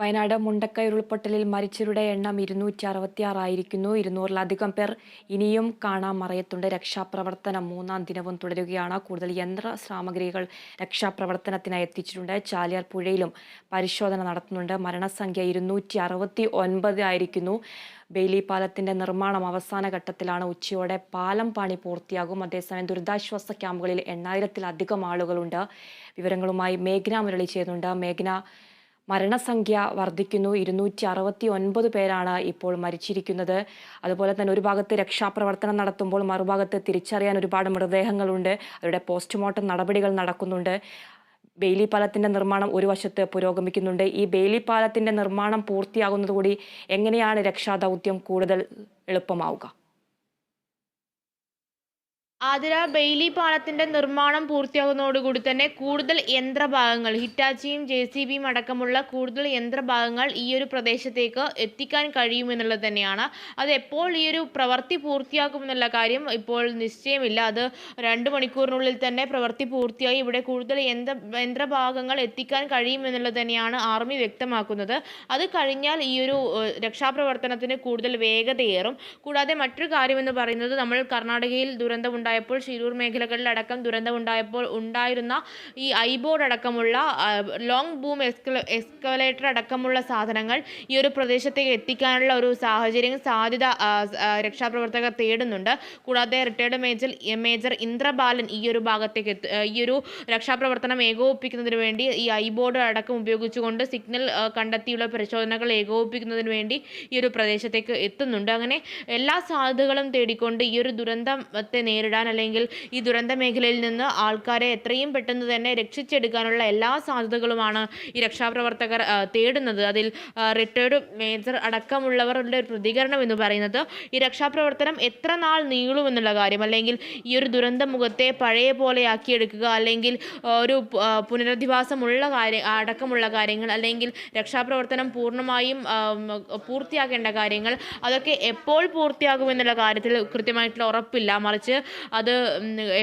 വയനാട് മുണ്ടക്കൈ ഉരുൾപൊട്ടലിൽ മരിച്ചവരുടെ എണ്ണം ഇരുന്നൂറ്റി അറുപത്തിയാറായിരിക്കുന്നു ഇരുന്നൂറിലധികം പേർ ഇനിയും കാണാൻ മറയത്തുണ്ട്. രക്ഷാപ്രവർത്തനം മൂന്നാം ദിനവും തുടരുകയാണ്. കൂടുതൽ യന്ത്ര സാമഗ്രികൾ രക്ഷാപ്രവർത്തനത്തിനായി എത്തിച്ചിട്ടുണ്ട്. ചാലിയാർ പുഴയിലും പരിശോധന നടത്തുന്നുണ്ട്. മരണസംഖ്യ ഇരുന്നൂറ്റി അറുപത്തി ഒൻപത് ആയിരിക്കുന്നു. ബെയിലി പാലത്തിന്റെ നിർമ്മാണം അവസാന ഘട്ടത്തിലാണ്. ഉച്ചയോടെ പാലം പണി പൂർത്തിയാകും. അതേസമയം ദുരിതാശ്വാസ ക്യാമ്പുകളിൽ എണ്ണായിരത്തിലധികം ആളുകളുണ്ട്. വിവരങ്ങളുമായി മേഘ്ന മുരളി ചെയ്യുന്നുണ്ട് മേഘ്ന മരണസംഖ്യ വർദ്ധിക്കുന്നു. ഇരുന്നൂറ്റി അറുപത്തി ഒൻപത് പേരാണ് ഇപ്പോൾ മരിച്ചിരിക്കുന്നത്. അതുപോലെ തന്നെ ഒരു ഭാഗത്ത് രക്ഷാപ്രവർത്തനം നടത്തുമ്പോൾ മറുഭാഗത്ത് തിരിച്ചറിയാൻ ഒരുപാട് മൃതദേഹങ്ങളുണ്ട്. അവരുടെ പോസ്റ്റ്മോർട്ടം നടപടികൾ നടക്കുന്നുണ്ട്. ബെയിലി പാലത്തിന്റെ നിർമ്മാണം ഒരു വശത്ത് പുരോഗമിക്കുന്നുണ്ട്. ഈ ബെയിലി പാലത്തിന്റെ നിർമ്മാണം പൂർത്തിയാകുന്നതുകൂടി എങ്ങനെയാണ് രക്ഷാദൗത്യം കൂടുതൽ എളുപ്പമാവുക? ആതിര ബെയ്ലി പാലത്തിന്റെ നിർമ്മാണം പൂർത്തിയാകുന്നതോടുകൂടി തന്നെ കൂടുതൽ യന്ത്രഭാഗങ്ങൾ ഹിറ്റാച്ചിയും ജെ സി ബിയും അടക്കമുള്ള കൂടുതൽ യന്ത്രഭാഗങ്ങൾ ഈ ഒരു പ്രദേശത്തേക്ക് എത്തിക്കാൻ കഴിയുമെന്നുള്ളത് തന്നെയാണ്. അത് എപ്പോൾ ഈ ഒരു പ്രവൃത്തി പൂർത്തിയാക്കുമെന്നുള്ള കാര്യം ഇപ്പോൾ നിശ്ചയമില്ല. അത് രണ്ട് മണിക്കൂറിനുള്ളിൽ തന്നെ പ്രവൃത്തി പൂർത്തിയായി ഇവിടെ കൂടുതൽ യന്ത്ര യന്ത്രഭാഗങ്ങൾ എത്തിക്കാൻ കഴിയുമെന്നുള്ളത് തന്നെയാണ് ആർമി വ്യക്തമാക്കുന്നത്. അത് കഴിഞ്ഞാൽ ഈ ഒരു രക്ഷാപ്രവർത്തനത്തിന് കൂടുതൽ വേഗതയേറും. കൂടാതെ മറ്റൊരു കാര്യമെന്ന് പറയുന്നത് നമ്മൾ കർണാടകയിൽ ദുരന്തമുണ്ടായപ്പോൾ ശിരൂർ മേഖലകളിലടക്കം ദുരന്തമുണ്ടായപ്പോൾ ഉണ്ടായിരുന്ന ഈ ഐബോർഡ് അടക്കമുള്ള ലോങ് ബൂം എസ്കല എസ്കലേറ്റർ അടക്കമുള്ള സാധനങ്ങൾ ഈ ഒരു പ്രദേശത്തേക്ക് എത്തിക്കാനുള്ള ഒരു സാഹചര്യം സാധ്യത രക്ഷാപ്രവർത്തകർ തേടുന്നുണ്ട്. കൂടാതെ റിട്ടയർഡ് മേജർ മേജർ ഇന്ദ്രബാലൻ ഈ ഒരു ഭാഗത്തേക്ക് ഈ ഒരു രക്ഷാപ്രവർത്തനം ഏകോപിപ്പിക്കുന്നതിന് വേണ്ടി ഈ ഐബോർഡ് അടക്കം ഉപയോഗിച്ചുകൊണ്ട് സിഗ്നൽ കണ്ടെത്തിയുള്ള പരിശോധനകൾ ഏകോപിപ്പിക്കുന്നതിന് വേണ്ടി ഈ ഒരു പ്രദേശത്തേക്ക് എത്തുന്നുണ്ട്. അങ്ങനെ എല്ലാ സാധ്യതകളും തേടിക്കൊണ്ട് ഈ ഒരു ദുരന്തത്തെ നേരിടാൻ അല്ലെങ്കിൽ ഈ ദുരന്ത മേഖലയിൽ നിന്ന് ആൾക്കാരെ എത്രയും പെട്ടെന്ന് തന്നെ രക്ഷിച്ചെടുക്കാനുള്ള എല്ലാ സാധ്യതകളുമാണ് ഈ രക്ഷാപ്രവർത്തകർ തേടുന്നത്. അതിൽ റിട്ടയർഡ് മേജർ അടക്കമുള്ളവരുടെ ഒരു പ്രതികരണം എന്ന് പറയുന്നത് ഈ രക്ഷാപ്രവർത്തനം എത്ര നാൾ നീളുമെന്നുള്ള കാര്യം. അല്ലെങ്കിൽ ഈ ഒരു ദുരന്ത മുഖത്തെ പഴയ പോലെ ആക്കിയെടുക്കുക അല്ലെങ്കിൽ ഒരു പുനരധിവാസമുള്ള കാര്യ അടക്കമുള്ള കാര്യങ്ങൾ അല്ലെങ്കിൽ രക്ഷാപ്രവർത്തനം പൂർണമായും പൂർത്തിയാക്കേണ്ട കാര്യങ്ങൾ അതൊക്കെ എപ്പോൾ പൂർത്തിയാകുമെന്നുള്ള കാര്യത്തിൽ കൃത്യമായിട്ടുള്ള ഉറപ്പില്ല. മറിച്ച് അത്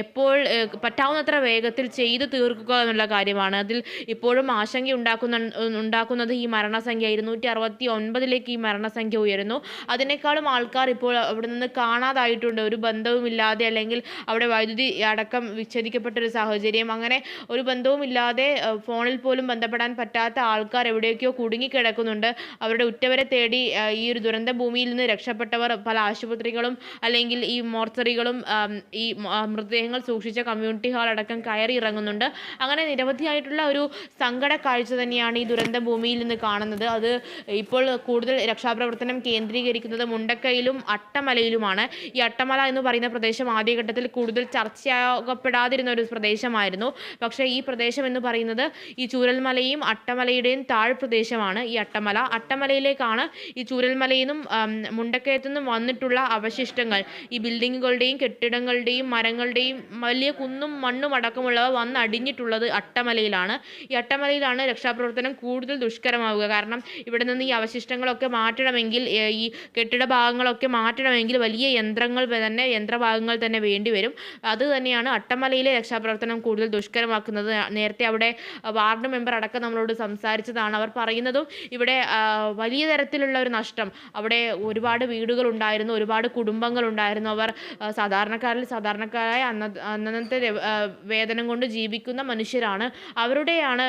എപ്പോൾ പറ്റാവുന്നത്ര വേഗത്തിൽ ചെയ്തു തീർക്കുക എന്നുള്ള കാര്യമാണ്. അതിൽ ഇപ്പോഴും ആശങ്ക ഉണ്ടാക്കുന്ന ഉണ്ടാക്കുന്നത് ഈ മരണസംഖ്യ ഇരുന്നൂറ്റി അറുപത്തി ഒൻപതിലേക്ക് ഈ മരണസംഖ്യ ഉയരുന്നു. അതിനേക്കാളും ആൾക്കാർ ഇപ്പോൾ അവിടെ നിന്ന് കാണാതായിട്ടുണ്ട്. ഒരു ബന്ധവുമില്ലാതെ അല്ലെങ്കിൽ അവിടെ വൈദ്യുതി അടക്കം വിച്ഛേദിക്കപ്പെട്ട ഒരു സാഹചര്യം. അങ്ങനെ ഒരു ബന്ധവുമില്ലാതെ ഫോണിൽ പോലും ബന്ധപ്പെടാൻ പറ്റാത്ത ആൾക്കാർ എവിടെയൊക്കെയോ കുടുങ്ങിക്കിടക്കുന്നുണ്ട്. അവരുടെ ഉറ്റവരെ തേടി ഈ ഒരു ദുരന്ത ഭൂമിയിൽ നിന്ന് രക്ഷപ്പെട്ടവർ പല ആശുപത്രികളും അല്ലെങ്കിൽ ഈ മോർച്ചറികളും ഈ മൃതദേഹങ്ങൾ സൂക്ഷിച്ച കമ്മ്യൂണിറ്റി ഹാൾ അടക്കം കയറി ഇറങ്ങുന്നുണ്ട്. അങ്ങനെ നിരവധിയായിട്ടുള്ള ഒരു സങ്കട കാഴ്ച തന്നെയാണ് ഈ ദുരന്ത ഭൂമിയിൽ നിന്ന് കാണുന്നത്. അത് ഇപ്പോൾ കൂടുതൽ രക്ഷാപ്രവർത്തനം കേന്ദ്രീകരിക്കുന്നത് മുണ്ടക്കയിലും അട്ടമലയിലുമാണ്. ഈ അട്ടമല എന്ന് പറയുന്ന പ്രദേശം ആദ്യഘട്ടത്തിൽ കൂടുതൽ ചർച്ചയാകപ്പെടാതിരുന്ന ഒരു പ്രദേശമായിരുന്നു. പക്ഷേ ഈ പ്രദേശം എന്ന് പറയുന്നത് ഈ ചൂരൽമലയും അട്ടമലയുടെയും താഴ്പ്രദേശമാണ് ഈ അട്ടമല. അട്ടമലയിലേക്കാണ് ഈ ചൂരൽമലയിൽ നിന്നും മുണ്ടക്കയത്തു നിന്നും വന്നിട്ടുള്ള അവശിഷ്ടങ്ങൾ. ഈ ബിൽഡിങ്ങുകളുടെയും കെട്ടിടങ്ങളുടെയും മരങ്ങളുടെയും വലിയ കുന്നും മണ്ണും അടക്കമുള്ളവ വന്ന് അടിഞ്ഞിട്ടുള്ളത് അട്ടമലയിലാണ്. ഈ അട്ടമലയിലാണ് രക്ഷാപ്രവർത്തനം കൂടുതൽ ദുഷ്കരമാവുക. കാരണം ഇവിടെ നിന്ന് ഈ അവശിഷ്ടങ്ങളൊക്കെ മാറ്റണമെങ്കിൽ ഈ കെട്ടിട ഭാഗങ്ങളൊക്കെ മാറ്റണമെങ്കിൽ വലിയ യന്ത്രങ്ങൾ തന്നെ യന്ത്രഭാഗങ്ങൾ തന്നെ വേണ്ടി വരും. അത് തന്നെയാണ് അട്ടമലയിലെ രക്ഷാപ്രവർത്തനം കൂടുതൽ ദുഷ്കരമാക്കുന്നത്. നേരത്തെ അവിടെ വാർഡ് മെമ്പർ അടക്കം നമ്മളോട് സംസാരിച്ചതാണ്. അവർ പറയുന്നതും ഇവിടെ വലിയ തരത്തിലുള്ള ഒരു നഷ്ടം. അവിടെ ഒരുപാട് വീടുകൾ ഉണ്ടായിരുന്നു ഒരുപാട് കുടുംബങ്ങൾ ഉണ്ടായിരുന്നു. അവർ ആ, സാധാരണക്കാരായ അന്ന അന്നത്തെ വേതനം കൊണ്ട് ജീവിക്കുന്ന മനുഷ്യരാണ്. അവരുടെയാണ്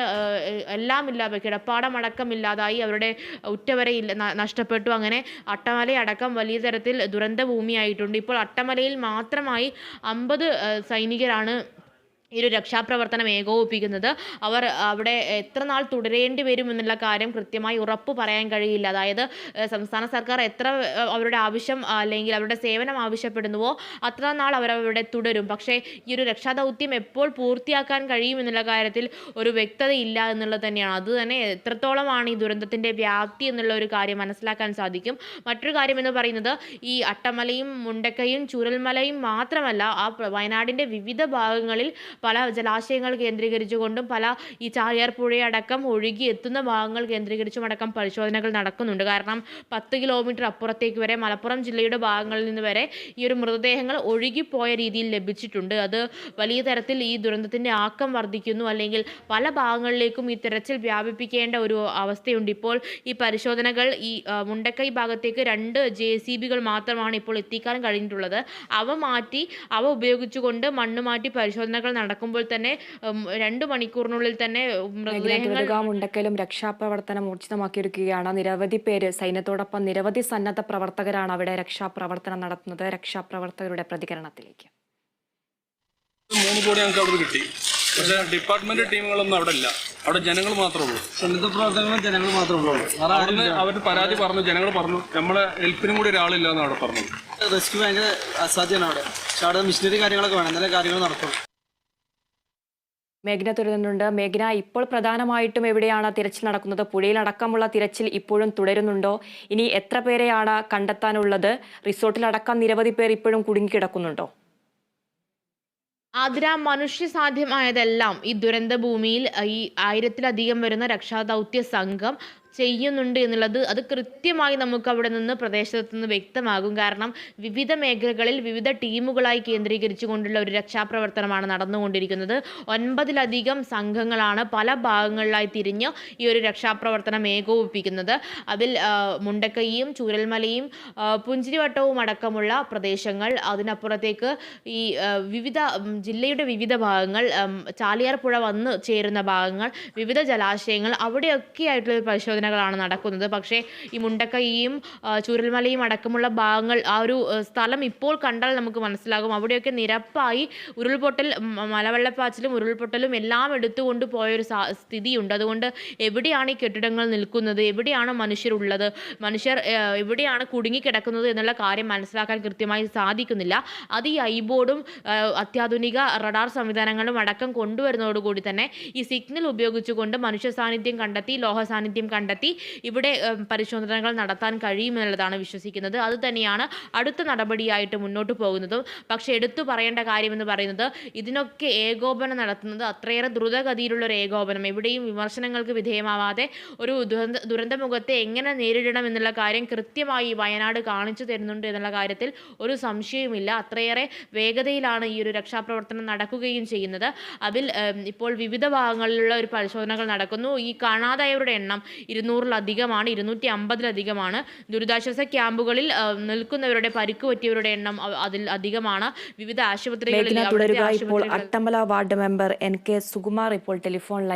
എല്ലാം ഇല്ലാതെ കിടപ്പാടം അടക്കം ഇല്ലാതായി അവരുടെ ഉറ്റവരെ ഇല്ല നഷ്ടപ്പെട്ടു. അങ്ങനെ അട്ടമല അടക്കം വലിയ തരത്തിൽ ദുരന്ത ഭൂമിയായിട്ടുണ്ട് ഇപ്പോൾ അട്ടമലയിൽ മാത്രമായി അമ്പത് സൈനികരാണ് ഈ ഒരു രക്ഷാപ്രവർത്തനം ഏകോപിപ്പിക്കുന്നത് അവർ അവിടെ എത്ര നാൾ തുടരേണ്ടി വരും എന്നുള്ള കാര്യം കൃത്യമായി ഉറപ്പ് പറയാൻ കഴിയില്ല. അതായത് സംസ്ഥാന സർക്കാർ എത്ര അവരുടെ ആവശ്യം അല്ലെങ്കിൽ അവരുടെ സേവനം ആവശ്യപ്പെടുന്നുവോ അത്ര നാൾ അവർ അവിടെ തുടരും. പക്ഷേ ഈ ഒരു രക്ഷാദൗത്യം എപ്പോൾ പൂർത്തിയാക്കാൻ കഴിയും എന്നുള്ള കാര്യത്തിൽ ഒരു വ്യക്തത ഇല്ല എന്നുള്ളത് തന്നെയാണ്. അത് തന്നെ എത്രത്തോളമാണ് ഈ ദുരന്തത്തിന്റെ വ്യാപ്തി എന്നുള്ള ഒരു കാര്യം മനസ്സിലാക്കാൻ സാധിക്കും. മറ്റൊരു കാര്യം എന്ന് പറയുന്നത് ഈ അട്ടമലയും മുണ്ടക്കയും ചുരൽമലയും മാത്രമല്ല ആ വയനാടിന്റെ വിവിധ ഭാഗങ്ങളിൽ പല ജലാശയങ്ങൾ കേന്ദ്രീകരിച്ചുകൊണ്ടും പല ഈ ചാലിയാർ പുഴയടക്കം ഒഴുകി എത്തുന്ന ഭാഗങ്ങൾ കേന്ദ്രീകരിച്ചും അടക്കം പരിശോധനകൾ നടക്കുന്നുണ്ട്. കാരണം പത്ത് കിലോമീറ്റർ അപ്പുറത്തേക്ക് വരെ മലപ്പുറം ജില്ലയുടെ ഭാഗങ്ങളിൽ നിന്ന് വരെ ഈ ഒരു മൃതദേഹങ്ങൾ ഒഴുകിപ്പോയ രീതിയിൽ ലഭിച്ചിട്ടുണ്ട്. അത് വലിയ തരത്തിൽ ഈ ദുരന്തത്തിന്റെ ആക്കം വർദ്ധിക്കുന്നു. അല്ലെങ്കിൽ പല ഭാഗങ്ങളിലേക്കും ഈ തിരച്ചിൽ വ്യാപിപ്പിക്കേണ്ട ഒരു അവസ്ഥയുണ്ട്. ഇപ്പോൾ ഈ പരിശോധനകൾ ഈ മുണ്ടക്കൈ ഭാഗത്തേക്ക് രണ്ട് ജെ സി ബികൾ മാത്രമാണ് ഇപ്പോൾ എത്തിക്കാൻ കഴിഞ്ഞിട്ടുള്ളത്. അവ മാറ്റി അവ ഉപയോഗിച്ചുകൊണ്ട് മണ്ണ് മാറ്റി പരിശോധനകൾ നടക്കുമ്പോൾ തന്നെ രണ്ടു മണിക്കൂറിനുള്ളിൽ തന്നെ മുണ്ടക്കലും രക്ഷാപ്രവർത്തനം ഊർജിതമാക്കിയിരിക്കുകയാണ് നിരവധി പേര് സൈന്യത്തോടൊപ്പം നിരവധി സന്നദ്ധ പ്രവർത്തകരാണ് അവിടെ രക്ഷാപ്രവർത്തനം നടത്തുന്നത്. രക്ഷാപ്രവർത്തകരുടെ പ്രതികരണത്തിലേക്ക്. മൂന്ന് കോടി ഞങ്ങൾക്ക് അവിടെ കിട്ടി. പക്ഷേ ഡിപ്പാർട്ട്മെന്റ് ടീമുകളൊന്നും അവിടെ ഇല്ല അവിടെ ജനങ്ങൾ മാത്രമേ ഉള്ളൂ. സന്നദ്ധ പ്രവർത്തനങ്ങൾ ജനങ്ങൾ മാത്രമേ ഉള്ളൂ. അവിടെ അവർ പരാതി പറഞ്ഞു ജനങ്ങൾ പറഞ്ഞു. നമ്മളെ ഹെൽപ്പിനും കൂടി ഒരാളില്ല എന്നാണ് അവിടെ പറഞ്ഞത്. റെസ്ക്യൂ ഭയങ്കര അസാധ്യമാണ് അവിടെ. പക്ഷെ അവിടെ മിഷനറി കാര്യങ്ങളൊക്കെ വേണം. എന്നാലേ കാര്യങ്ങൾ നടക്കും മേഘന തുടരുന്നുണ്ട് മേഘന ഇപ്പോൾ പ്രധാനമായിട്ടും എവിടെയാണ് തിരച്ചിൽ നടക്കുന്നത്? പുഴയിലടക്കമുള്ള തിരച്ചിൽ ഇപ്പോഴും തുടരുന്നുണ്ടോ? ഇനി എത്ര പേരെയാണ് കണ്ടെത്താനുള്ളത്? റിസോർട്ടിലടക്കം നിരവധി പേർ ഇപ്പോഴും കുടുങ്ങിക്കിടക്കുന്നുണ്ടോ? ആതിര മനുഷ്യ സാധ്യമായതെല്ലാം ഈ ദുരന്ത ഭൂമിയിൽ ഈ ആയിരത്തിലധികം വരുന്ന രക്ഷാദൗത്യ സംഘം ചെയ്യുന്നുണ്ട് എന്നുള്ളത് അത് കൃത്യമായി നമുക്ക് അവിടെ നിന്ന് പ്രദേശത്ത് നിന്ന് വ്യക്തമാകും. കാരണം വിവിധ മേഖലകളിൽ വിവിധ ടീമുകളായി കേന്ദ്രീകരിച്ചു കൊണ്ടുള്ള ഒരു രക്ഷാപ്രവർത്തനമാണ് നടന്നുകൊണ്ടിരിക്കുന്നത്. ഒൻപതിലധികം സംഘങ്ങളാണ് പല ഭാഗങ്ങളിലായി തിരിഞ്ഞ് ഈ ഒരു രക്ഷാപ്രവർത്തനം ഏകോപിപ്പിക്കുന്നത്. അതിൽ മുണ്ടക്കൈയും ചൂരൽമലയും പുഞ്ചിരിവട്ടവും അടക്കമുള്ള പ്രദേശങ്ങൾ അതിനപ്പുറത്തേക്ക് ഈ വിവിധ ജില്ലയുടെ വിവിധ ഭാഗങ്ങൾ ചാലിയാർപ്പുഴ ചാലിയാർ പുഴ വന്ന് ചേരുന്ന ഭാഗങ്ങൾ വിവിധ ജലാശയങ്ങൾ അവിടെയൊക്കെ ആയിട്ടുള്ള പരിശോധനകളാണ് നടക്കുന്നത്. പക്ഷേ ഈ മുണ്ടക്കൈയും ചുരൽമലയും അടക്കമുള്ള ഭാഗങ്ങൾ ആ ഒരു സ്ഥലം ഇപ്പോൾ കണ്ടാൽ നമുക്ക് മനസ്സിലാകും. അവിടെയൊക്കെ നിരപ്പായി ഉരുൾപൊട്ടൽ മലവെള്ളപ്പാച്ചിലും ഉരുൾപൊട്ടലും എല്ലാം എടുത്തുകൊണ്ട് പോയൊരു സ്ഥിതിയുണ്ട്. അതുകൊണ്ട് എവിടെയാണ് ഈ കെട്ടിടങ്ങൾ നിൽക്കുന്നത്? എവിടെയാണ് മനുഷ്യരുള്ളത് മനുഷ്യർ എവിടെയാണ് കുടുങ്ങിക്കിടക്കുന്നത് എന്നുള്ള കാര്യം മനസ്സിലാക്കാൻ കൃത്യമായി സാധിക്കുന്നില്ല. അത് ഈ ഐബോർഡും അത്യാധുനിക റഡാർ സംവിധാനങ്ങളും അടക്കം കൊണ്ടുവരുന്നതോടുകൂടി തന്നെ ഈ സിഗ്നൽ ഉപയോഗിച്ചുകൊണ്ട് മനുഷ്യ സാന്നിധ്യം കണ്ടെത്തി ലോഹ സാന്നിധ്യം കണ്ടെത്തി ഇവിടെ ഉം, പരിശോധനകൾ നടത്താൻ കഴിയുമെന്നുള്ളതാണ് വിശ്വസിക്കുന്നത്. അതുതന്നെയാണ് അടുത്ത നടപടിയായിട്ട് മുന്നോട്ട് പോകുന്നതും. പക്ഷേ എടുത്തു പറയേണ്ട കാര്യമെന്ന് പറയുന്നത് ഇതിനൊക്കെ ഏകോപനം നടത്തുന്നത് അത്രയേറെ ദ്രുതഗതിയിലുള്ള ഒരു ഏകോപനം. എവിടെയും വിമർശനങ്ങൾക്ക് വിധേയമാവാതെ ഒരു ദുരന്ത ദുരന്തമുഖത്തെ എങ്ങനെ നേരിടണം എന്നുള്ള കാര്യം കൃത്യമായി വയനാട് കാണിച്ചു തരുന്നുണ്ട് എന്നുള്ള കാര്യത്തിൽ ഒരു സംശയവുമില്ല. അത്രയേറെ വേഗതയിലാണ് ഈ ഒരു രക്ഷാപ്രവർത്തനം നടക്കുകയും ചെയ്യുന്നത്. അതിൽ ഇപ്പോൾ വിവിധ ഭാഗങ്ങളിലുള്ള ഒരു പരിശോധനകൾ നടക്കുന്നു. ഈ കാണാതായവരുടെ എണ്ണം ഇരുന്നൂറിലധികമാണ് ഇരുന്നൂറ്റി അമ്പതിലധികമാണ് ദുരിതാശ്വാസ ക്യാമ്പുകളിൽ നിൽക്കുന്നവരുടെ പരിക്ക് പറ്റിയവരുടെ എണ്ണം അതിൽ അധികമാണ്. വിവിധ ആശുപത്രികളിൽ തുടരുക. ഇപ്പോൾ Attamala ward member N K Sukumar ഇപ്പോൾ ടെലിഫോൺ